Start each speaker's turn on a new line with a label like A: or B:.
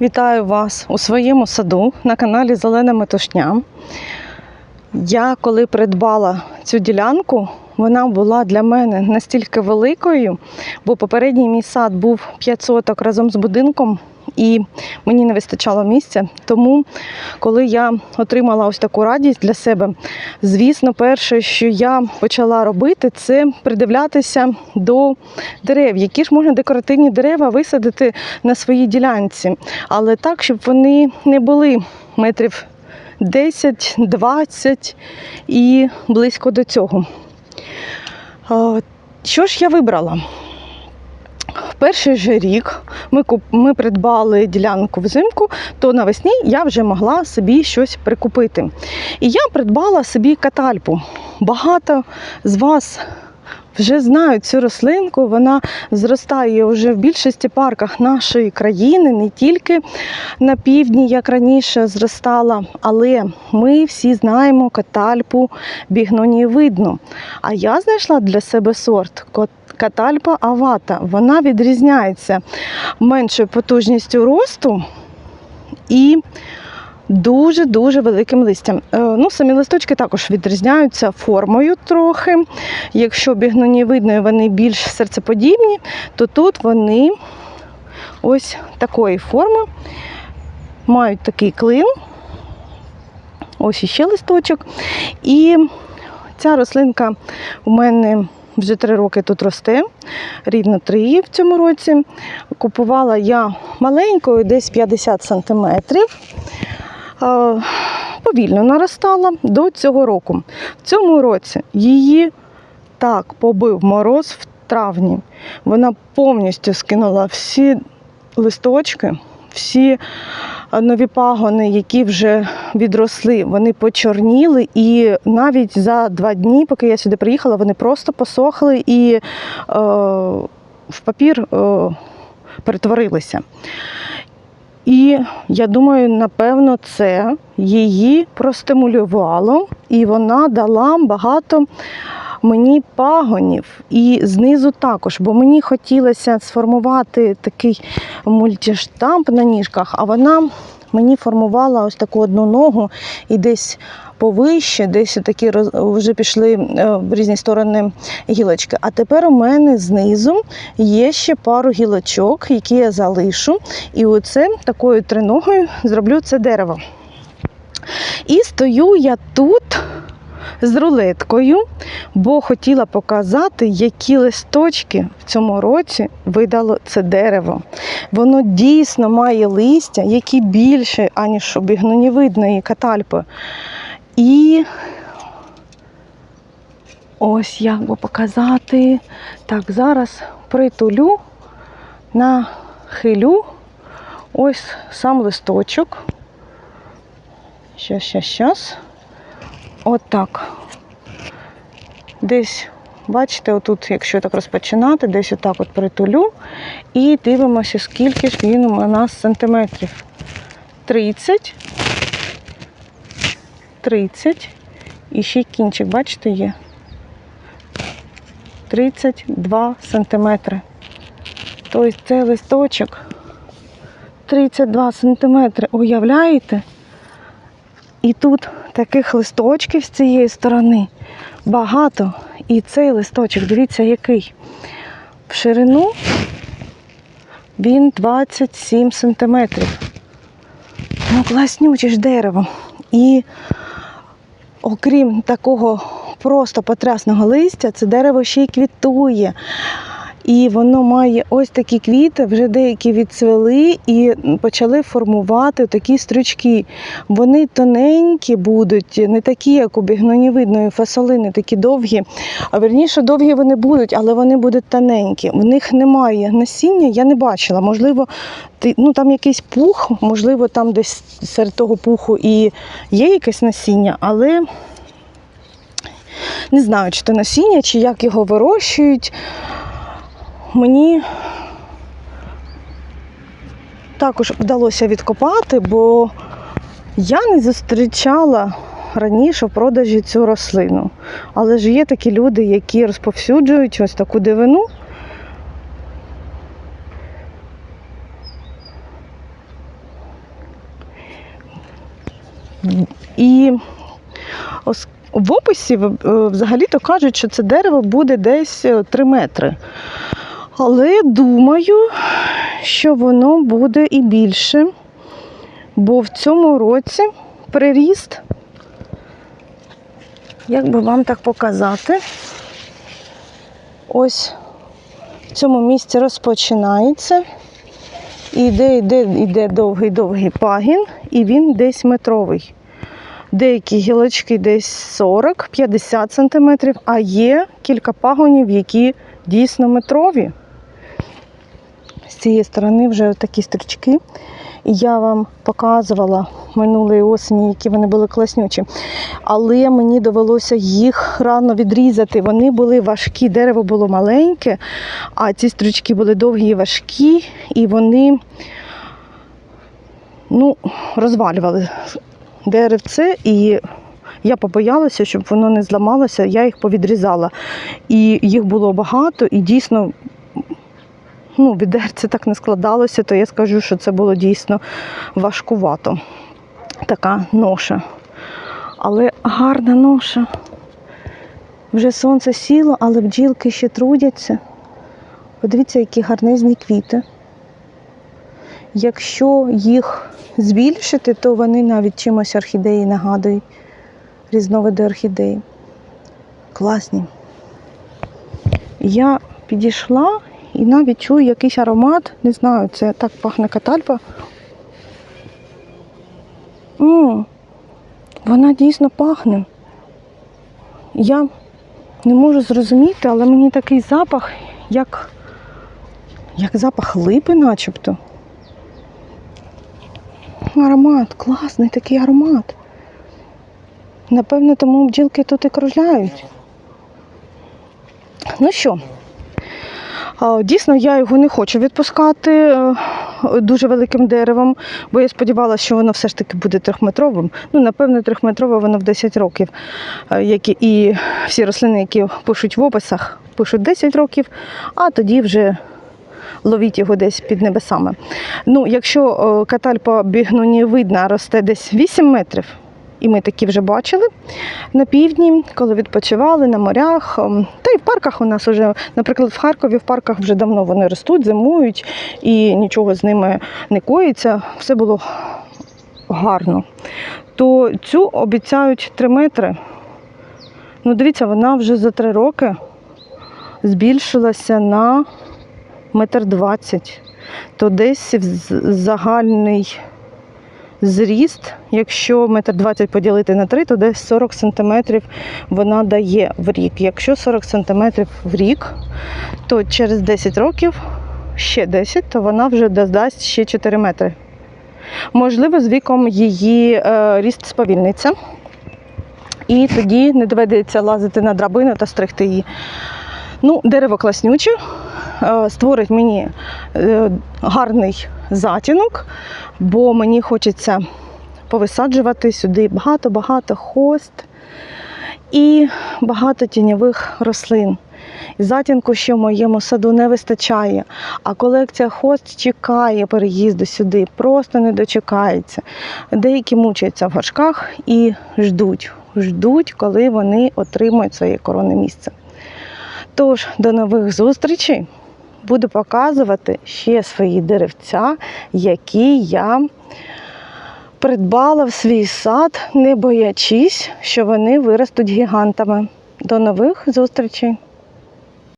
A: Вітаю вас у своєму саду на каналі Зелена Метушня. Я коли придбала цю ділянку, вона була для мене настільки великою, бо попередній мій сад був 5 соток разом з будинком, і мені не вистачало місця. Тому, коли я отримала ось таку радість для себе, звісно, перше, що я почала робити, це придивлятися до дерев, які ж можна декоративні дерева висадити на своїй ділянці, але так, щоб вони не були метрів 10-20 і близько до цього. Що ж я вибрала? В перший же рік ми, куп... ми придбали ділянку взимку, то навесні я вже могла собі щось прикупити. І я придбала собі катальпу. Багато з вас вже знають цю рослинку, вона зростає вже в більшості парках нашої країни, не тільки на півдні, як раніше зростала, але ми всі знаємо катальпу бігнонієвидну. А я знайшла для себе сорт катальпа авата. Вона відрізняється меншою потужністю росту і дуже-дуже великим листям. Е, Ну, самі листочки також відрізняються формою трохи. Якщо бігнонієвидної вони більш серцеподібні, то тут вони ось такої форми, мають такий клин. Ось іще листочок. І ця рослинка у мене вже три роки тут росте, рівно три в цьому році. Купувала я маленькою, десь 50 сантиметрів. Повільно наростала до цього року. В цьому році її так побив мороз в травні. Вона повністю скинула всі листочки, всі нові пагони, які вже відросли, вони почорніли, і навіть за два дні, поки я сюди приїхала, вони просто посохли і е, в папір е, перетворилися. І я думаю, напевно, це її простимулювало, і вона дала багато мені пагонів. І знизу також, бо мені хотілося сформувати такий мультиштамп на ніжках, а вона мені формувала ось таку одну ногу і десь повище, десь такі вже пішли е, в різні сторони гілочки. А тепер у мене знизу є ще пару гілочок, які я залишу. І оце такою триногою зроблю це дерево. І стою я тут з рулеткою, бо хотіла показати, які листочки в цьому році видало це дерево. Воно дійсно має листя, які більше, аніж у бігнонівидної катальпи. І ось як би показати. Так, зараз притулю, нахилю ось сам листочок. Щас, щас, щас. Отак. Десь, бачите, отут, якщо так розпочинати, десь отак от притулю. І дивимося, скільки ж він у нас сантиметрів. 30. 30. І ще кінчик, бачите, є. 32 сантиметри. Тобто цей листочок 32 сантиметри. Уявляєте? І тут таких листочків з цієї сторони багато. І цей листочок, дивіться, який. В ширину він 27 сантиметрів. Ну, класнюче ж дерево. І окрім такого просто потрясного листя, це дерево ще й квітує. І воно має ось такі квіти, вже деякі відцвели і почали формувати такі стручки. Вони тоненькі будуть, не такі, як у бігнонівидної фасолини, такі довгі. А верніше, довгі вони будуть, але вони будуть тоненькі. В них немає насіння, я не бачила. Можливо, ну, там якийсь пух, можливо, там десь серед того пуху і є якесь насіння, але не знаю, чи це насіння, чи як його вирощують. Мені також вдалося відкопати, бо я не зустрічала раніше в продажі цю рослину. Але ж є такі люди, які розповсюджують ось таку дивину. І в описі е, взагалі-то кажуть, що це дерево буде десь е, 3 метри. Але думаю, що воно буде і більше, бо в цьому році приріст, як би вам так показати, ось в цьому місці розпочинається. І йде, йде, довгий-довгий пагін, і він десь метровий. Деякі гілочки десь 40-50 см, а є кілька пагонів, які дійсно метрові. Цієї сторони вже такі стрічки. І я вам показувала минулої осені, які вони були класнючі. Але мені довелося їх рано відрізати. Вони були важкі, дерево було маленьке, а ці стрічки були довгі і важкі, і вони ну, розвалювали деревце. І я побоялася, щоб воно не зламалося, я їх повідрізала. І їх було багато, і дійсно ну, відерце так не складалося, то я скажу, що це було дійсно важкувато. Така ноша. Але гарна ноша. Вже сонце сіло, але бджілки ще трудяться. Подивіться, які гарнизні квіти. Якщо їх збільшити, то вони навіть чимось орхідеї нагадують. Різновиди орхідеї. Класні. Я підійшла і навіть чую якийсь аромат. Не знаю, це так пахне катальпа. м вона дійсно пахне. Я не можу зрозуміти, але мені такий запах, як, як запах липи начебто. Аромат, класний такий аромат. Напевно, тому бджілки тут і кружляють. Ну що, Дійсно, я його не хочу відпускати е, дуже великим деревом, бо я сподівалася, що воно все ж таки буде трьохметровим. Ну, напевно, трьохметрове воно в 10 років. е, Як і- всі рослини, які пишуть в описах, пишуть 10 років, а тоді вже ловіть його десь під небесами. Ну, якщо е, катальпа бігнуні видна росте десь 8 метрів, і ми такі вже бачили на півдні, коли відпочивали на морях. ем, Та й в парках у нас вже, наприклад, в Харкові в парках вже давно вони ростуть, зимують і нічого з ними не коїться. Все було гарно. То цю обіцяють 3 метри. Ну, дивіться, вона вже за 3 роки збільшилася на метр двадцять. То десь загальний зріст, якщо метр двадцять поділити на 3, то десь 40 сантиметрів вона дає в рік. Якщо 40 сантиметрів в рік, то через 10 років ще 10, то вона вже додасть ще 4 метри. Можливо, з віком її е, ріст сповільниться. І тоді не доведеться лазити на драбину та стригти її. Ну, дерево класнюче, е, створить мені е, гарний затінок, бо мені хочеться повисаджувати сюди багато-багато хост і багато тіньових рослин. Затінку ще в моєму саду не вистачає, а колекція хост чекає переїзду сюди, просто не дочекається. Деякі мучаються в горшках і ждуть, ждуть, коли вони отримують своє коронне місце. Тож, до нових зустрічей. Буду показувати ще свої деревця, які я придбала в свій сад, не боячись, що вони виростуть гігантами. До нових зустрічей!